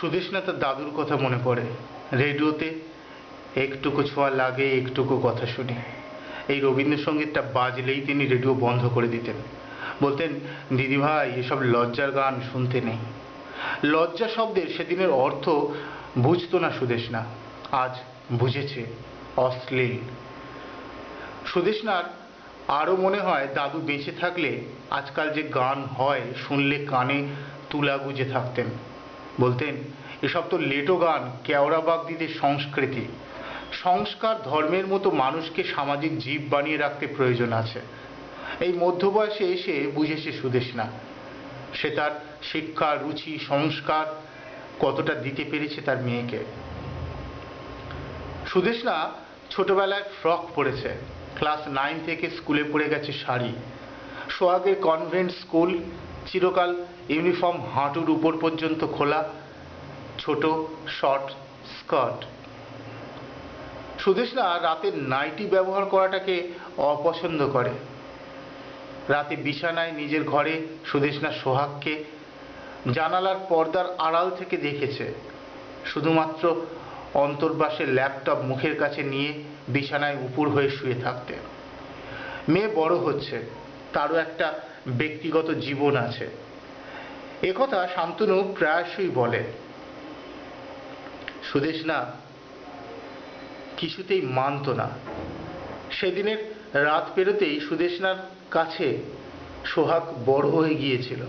সুদেশনা তার দাদুর কথা মনে পড়ে? রেডিওতে একটুকু ছোঁয়া লাগে, একটুকু কথা শুনি। এই রবীন্দ্রসঙ্গীতটা বাজলেই তিনি রেডিও বন্ধ করে দিতেন। বলতেন, দিদিভাই, এসব লজ্জার গান শুনতে নেই। লজ্জা শব্দের সেদিনের অর্থ বুঝতো না সুদেশনা আজ বুঝেছে, অশ্লীল। সুদেশনার আরও মনে হয়, দাদু বেঁচে থাকলে আজকাল যে গান হয়, শুনলে কানে তুলা গুজে থাকতেন। বলতেন, এসব তো লেটো গান, কেওড়া বাগদিদের সংস্কৃতি। সংস্কার ধর্মের মতো মানুষকে সামাজিক জীব বানিয়ে রাখতে প্রয়োজন আছে। এই মধ্যবয়সে এসে বুঝেছে সুদেশনা সে তার শিক্ষা, রুচি, সংস্কার কতটা দিতে পেরেছে তার মেয়েকে। সুদেশনা ছোটবেলায় ফ্রক পরেছে। ক্লাস নাইন থেকে স্কুলে পড়ে গেছে শাড়ি। সোহাগের কনভেন্ট স্কুল চিরকাল ইউনিফর্ম হাঁটুর উপর পর্যন্ত খোলা, ছোট, শর্ট, স্কার্ট। সুদেশনা রাতে নাইটি ব্যবহার করাটাকে অপছন্দ করে। রাতে বিছানায় নিজের ঘরে সুদেশনা সোহাগকে জানালার পর্দার আড়াল থেকে দেখেছে। শুধুমাত্র অন্তর্বাসে ল্যাপটপ মুখের কাছে নিয়ে বিছানায় উপুর হয়ে শুয়ে থাকতে মেয়ে বড় হচ্ছে। তারও একটা ব্যক্তিগত জীবন আছে। একথা শান্তনু প্রায়শই বলে। সুদেশনা কিছুতেই মানত না। সেদিনের রাত পেরোতেই সুদেশনার কাছে সোহাগ বড় হয়ে গিয়েছিল।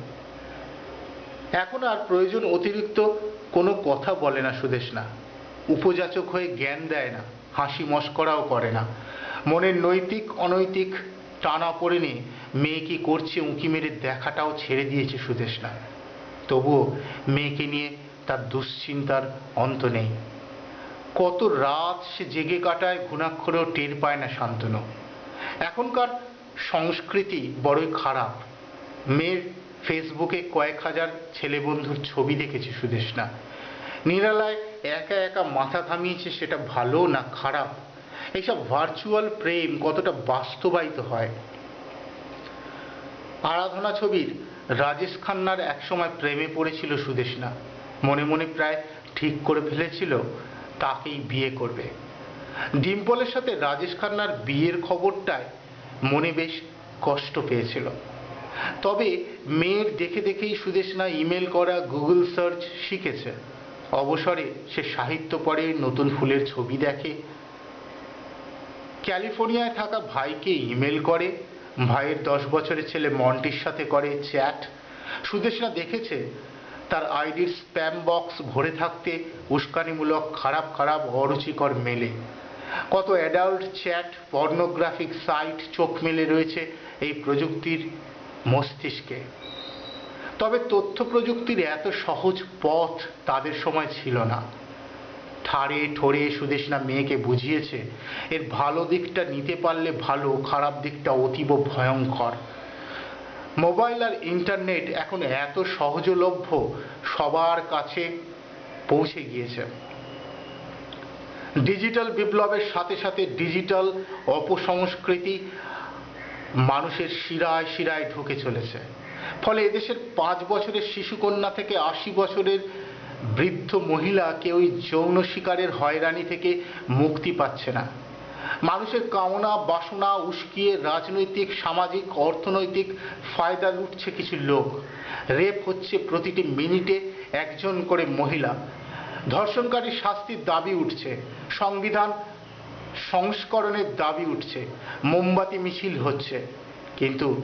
এখন আর প্রয়োজন অতিরিক্ত কোনো কথা বলে না সুদেশনা। উপযাচক হয়ে জ্ঞান দেয় না, হাসি মস্করাও করে না। মনের নৈতিক অনৈতিক টানা মেয়ে কি করছে, উঁকি মেরে দেখাটাও ছেড়ে দিয়েছে সুদেশনা তবুও মেয়েকে নিয়ে তার দুশ্চিন্তার অন্ত নেই। কত রাত সে জেগে কাটায়, ঘুণাক্ষরেও টের পায় না শান্তনু। এখনকার সংস্কৃতি বড়ই খারাপ। মেয়ের ফেসবুকে কয়েক হাজার ছেলে বন্ধুর ছবি দেখেছে সুদেশনা নিরালায় একা একা মাথা থামিয়েছে সেটা ভালো না খারাপ? এইসব ভার্চুয়াল প্রেম কতটা বাস্তবায়িত হয়? আরাধনা ছবির রাজেশ খান্নার একসময় প্রেমে পড়েছিল সুদেশনা। মনে মনে প্রায় ঠিক করে ফেলেছিল, তাকেই বিয়ে করবে। ডিম্পলের সাথে রাজেশ খান্নার বিয়ের খবরটায় মনে বেশ কষ্ট পেয়েছিল। তবে মেয়ের দেখে দেখেই সুদেশনা ইমেল করা, গুগল সার্চ শিখেছে। অবসরে সে সাহিত্য পড়ে, নতুন ফুলের ছবি দেখে। ক্যালিফোর্নিয়ায় থাকা ভাইকে ইমেল করে ভাইয়ের দশ বছরের ছেলে মন্টির সাথে করে চ্যাট। সুদেশনা দেখেছে তার আইডির স্প্যাম বক্স ভরে থাকতে উস্কানিমূলক, খারাপ খারাপ, অরুচিকর মেলে। কত অ্যাডাল্ট চ্যাট, পর্নোগ্রাফিক সাইট চোখ মেলে রয়েছে এই প্রযুক্তির মস্তিষ্কে। তবে তথ্য প্রযুক্তির এত সহজ পথ তাদের সময় ছিল না। ঠাড়ে ঠোরে সুদেশনা মেয়েকে বুঝিয়েছে, এর ভালো দিকটা নিতে পারলে ভালো, খারাপ দিকটা অতীব ভয়ঙ্কর। মোবাইল আর ইন্টারনেট এখন এত সহজলভ্য, সবার কাছে পৌঁছে গিয়েছে। ডিজিটাল বিপ্লবের সাথে সাথে ডিজিটাল অপসংস্কৃতি মানুষের শিরায় শিরায় ঢুকে চলেছে। ফলে এদেশের পাঁচ বছরের শিশুকন্যা থেকে আশি বছরের বৃদ্ধ মহিলা কেউই যৌন শিকারের হয়রানি থেকে মুক্তি পাচ্ছে না। মানুষের কামনা, বাসনা, উস্কিয়ে রাজনৈতিক, সামাজিক, অর্থনৈতিক ফায়দা লুটছে কিছু লোক। রেপ হচ্ছে প্রতিটি মিনিটে একজন করে মহিলা। ধর্ষণকারী শাস্তির দাবি উঠছে, সংবিধান সংস্করণের দাবি উঠছে, মোমবাতি মিছিল হচ্ছে। কিন্তু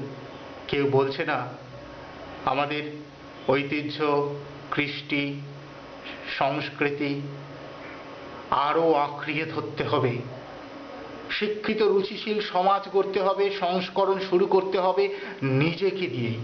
কেউ বলছে না, আমাদের ঐতিহ্য, কৃষ্টি সংস্কৃতি আরও আঁকড়িয়ে ধরতে হবে। শিক্ষিত, রুচিশীল সমাজ গড়তে হবে, সংস্করণ শুরু করতে হবে নিজেকে দিয়েই।